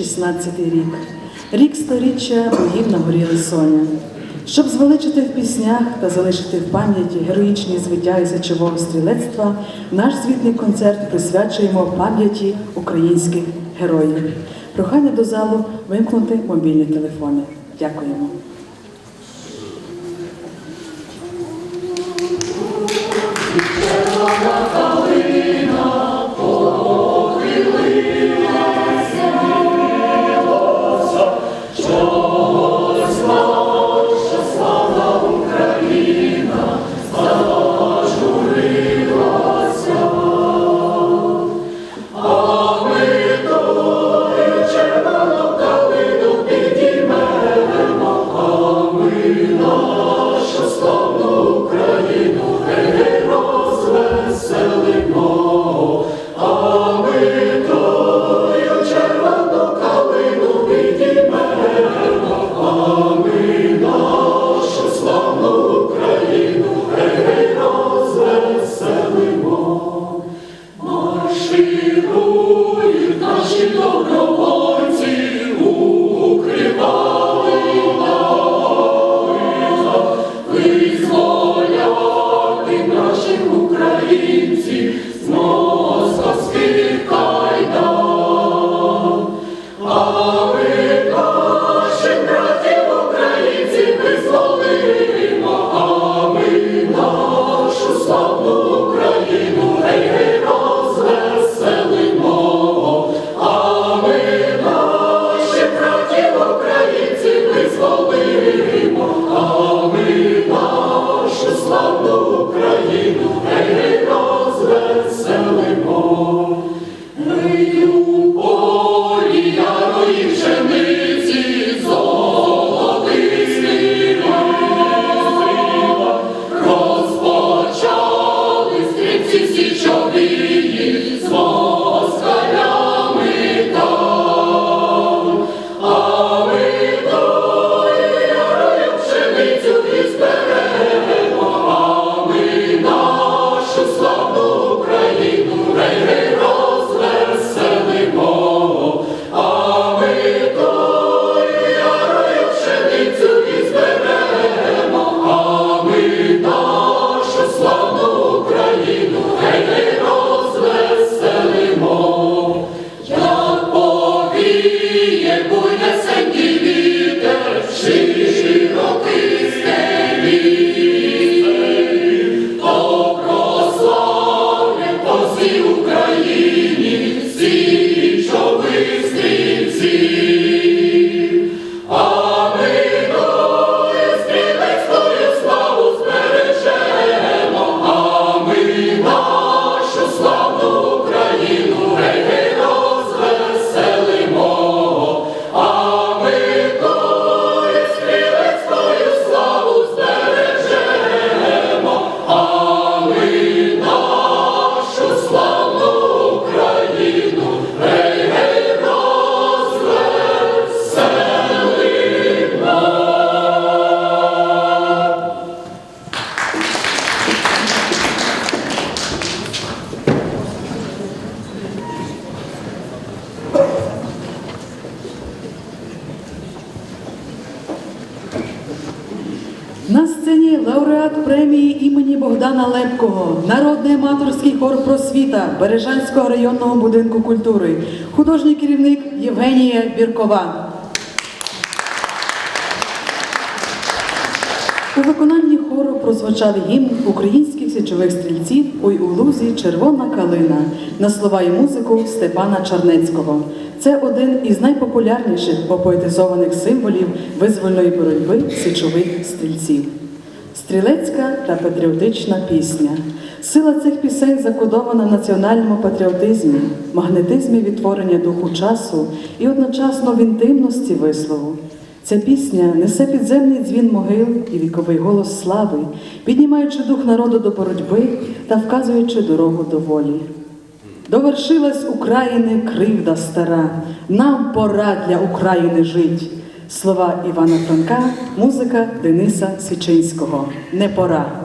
2016 рік, рік сторіччя боїв на горі Лисоня. Щоб звеличити в піснях та залишити в пам'яті героїчні звиття і сечового стрілецтва, наш звітний концерт присвячуємо пам'яті українських героїв. Прохання до залу вимкнути мобільні телефони. Дякуємо. Лауреат премії імені Богдана Лепкого, народний аматорський хор просвіта Бережанського районного будинку культури, художній керівник Євгенія Біркова. У виконанні хору прозвучав гімн українських січових стрільців Ой у лузі червона калина на слова і музику Степана Чарнецького. Це один із найпопулярніших попоетизованих символів визвольної боротьби січових стрільців. Стрілецька та патріотична пісня. Сила цих пісень закодована в національному патріотизмі, магнетизмі відтворення духу часу і одночасно в інтимності вислову. Ця пісня несе підземний дзвін могил і віковий голос слави, піднімаючи дух народу до боротьби та вказуючи дорогу до волі. Довершилась України кривда стара, нам пора для України жить. Слова Івана Франка, музика Дениса Свічинського. Не пора.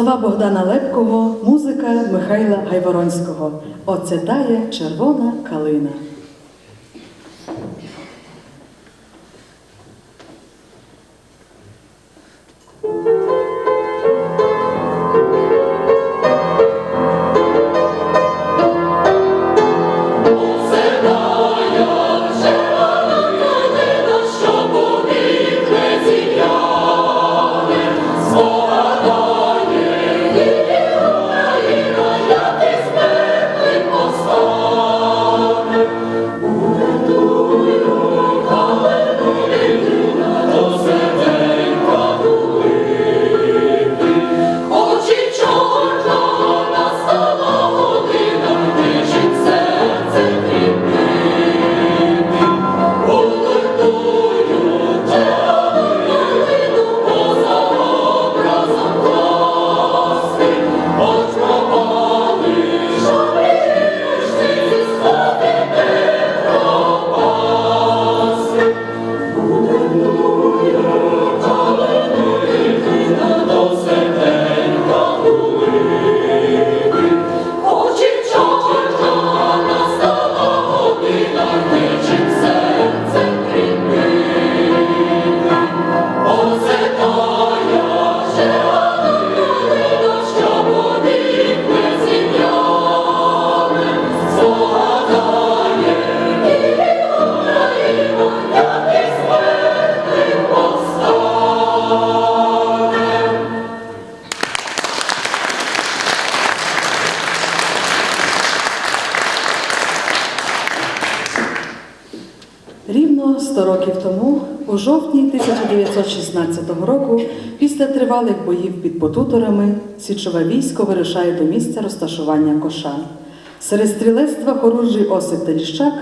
Слова Богдана Лепкого, музика Михайла Гайворонського. Оцетає червона калина. 100 років тому, у жовтні 1916 року, після тривалих боїв під Потуторами, січове військо вирушає до місця розташування коша. Серед стрілецтва хорунжий Осип Теліщак,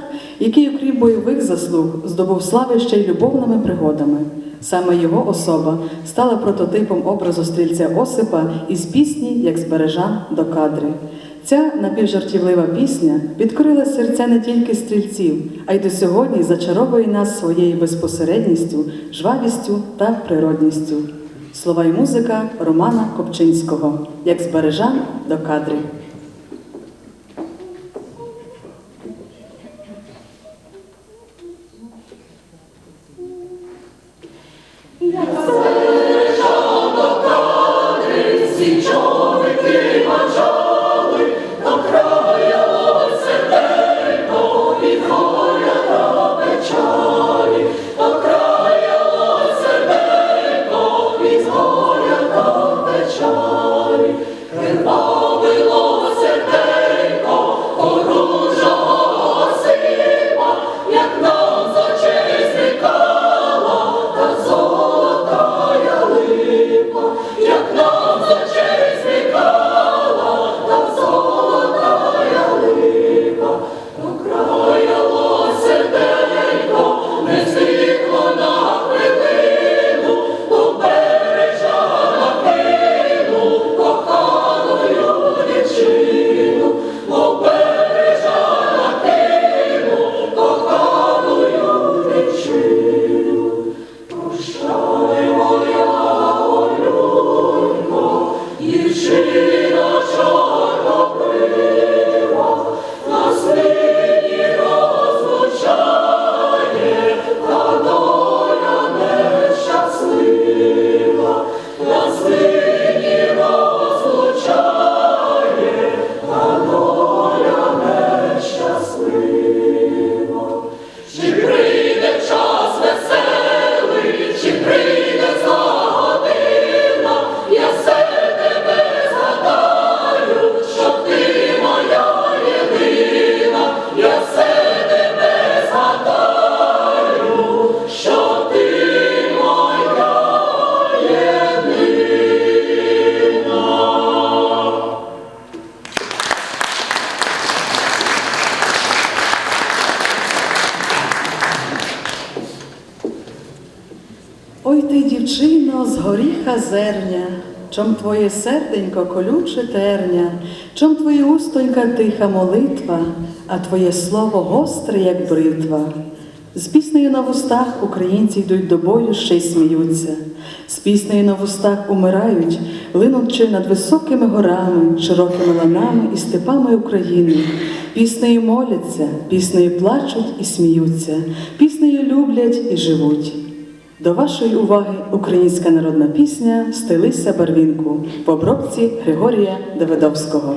який, окрім бойових заслуг, здобув слави ще й любовними пригодами. Саме його особа стала прототипом образу стрільця Осипа із пісні Як збережа до кадри. Ця напівжартівлива пісня відкрила серця не тільки стрільців, а й до сьогодні зачаровує нас своєю безпосередністю, жвавістю та природністю. Слова й музика Романа Копчинського як збережа до кадри. Ой ти, дівчино, з горіха зерня, чом твоє серденько колюче терня, чом твоє устонька тиха молитва, а твоє слово гостре, як бритва. З піснею на вустах українці йдуть до бою, ще й сміються. З піснею на вустах умирають, линучи над високими горами, широкими ланами і степами України. Піснею моляться, піснею плачуть і сміються, піснею люблять і живуть. До вашої уваги українська народна пісня Стелися барвінку в обробці Григорія Давидовського.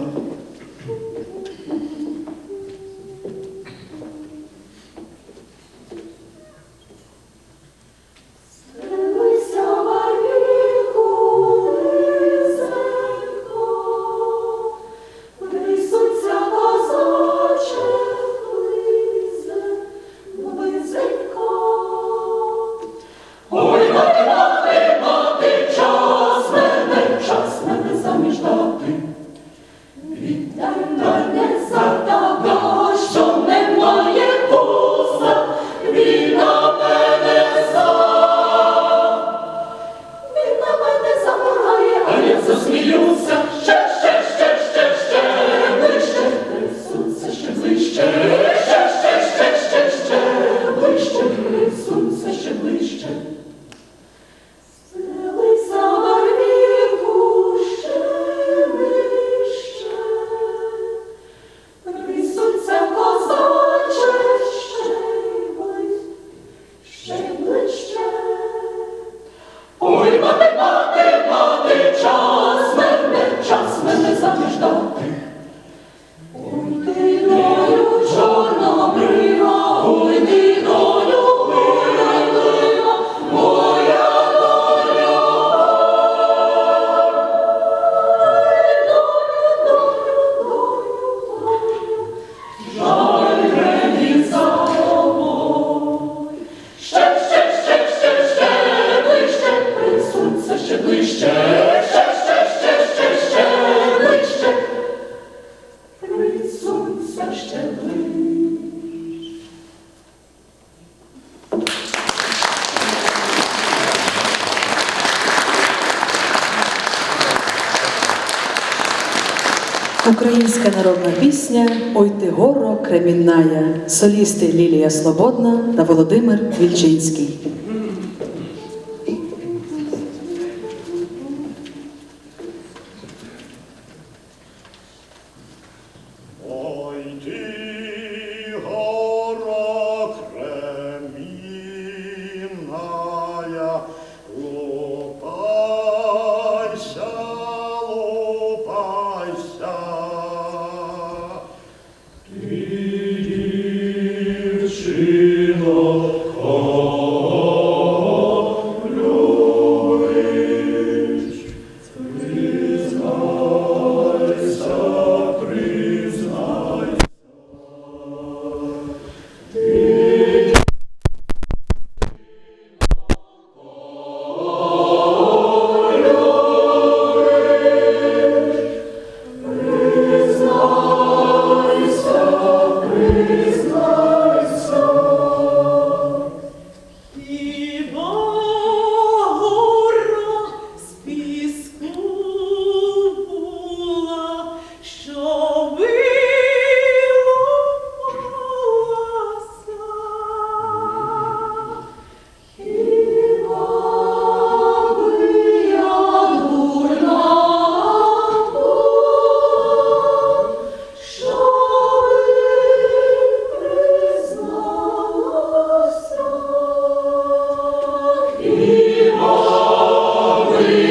Українська народна пісня Ой ти горо кремінная. Солісти Лілія Слободна та Володимир Вільчинський. Holy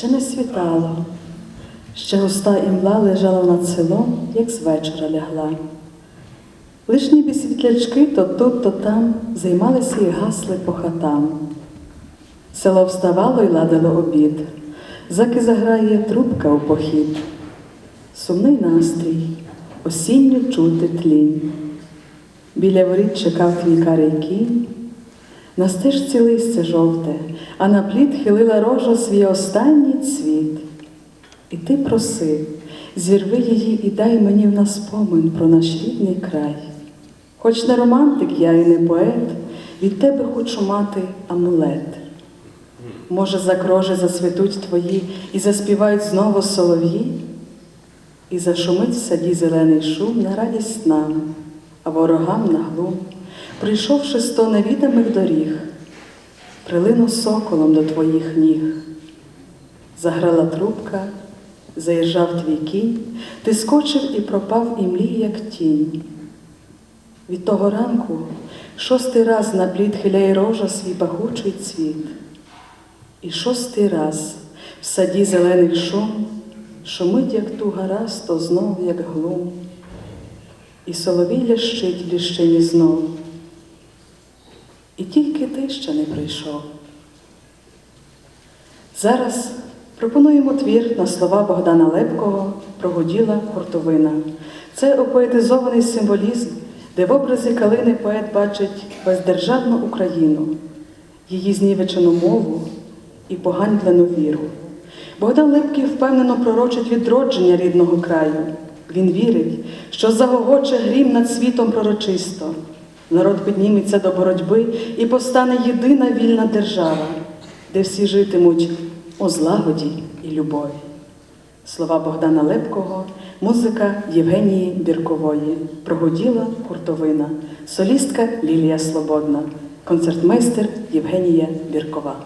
Ще не світало, ще густа імла лежала над селом, як з вечора лягла. Лиш ніби світлячки то тут, то там займалися і гасли по хатам. Село вставало й ладило обід, заки заграє трубка у похід. Сумний настрій, осінню чути тлінь. Біля воріт чекав твій карий кінь, на стежці листя жовте, а на плід хилила рожа свій останній цвіт. І ти просив, зірви її і дай мені в нас спомин про наш рідний край. Хоч не романтик я і не поет, від тебе хочу мати амулет. Може, закроже зацвітуть твої і заспівають знову солов'ї, і зашумить в саді зелений шум на радість нам, а ворогам на глум, прийшовши сто невідомих доріг, прилину соколом до твоїх ніг. Заграла трубка, заїжджав твій кінь, ти скочив і пропав і млій, як тінь. Від того ранку шостий раз на плід хиляє рожа свій пахучий цвіт. І шостий раз в саді зелений шум шумить, як туга раз, то знов, як глум. І соловій лящить ліщині знов. І тільки ти ще не прийшов. Зараз пропонуємо твір на слова Богдана Лепкого Прогуділа хуртовина. Це опоетизований символізм, де в образі калини поет бачить бездержавну Україну, її знівечену мову і поганьблену віру. Богдан Лепкий впевнено пророчить відродження рідного краю. Він вірить, що загогоче грім над світом пророчисто. Народ підніметься до боротьби і постане єдина вільна держава, де всі житимуть у злагоді і любові. Слова Богдана Лепкого, музика Євгенії Біркової, прогуділа хуртовина, солістка Лілія Слободна, концертмейстер Євгенія Біркова.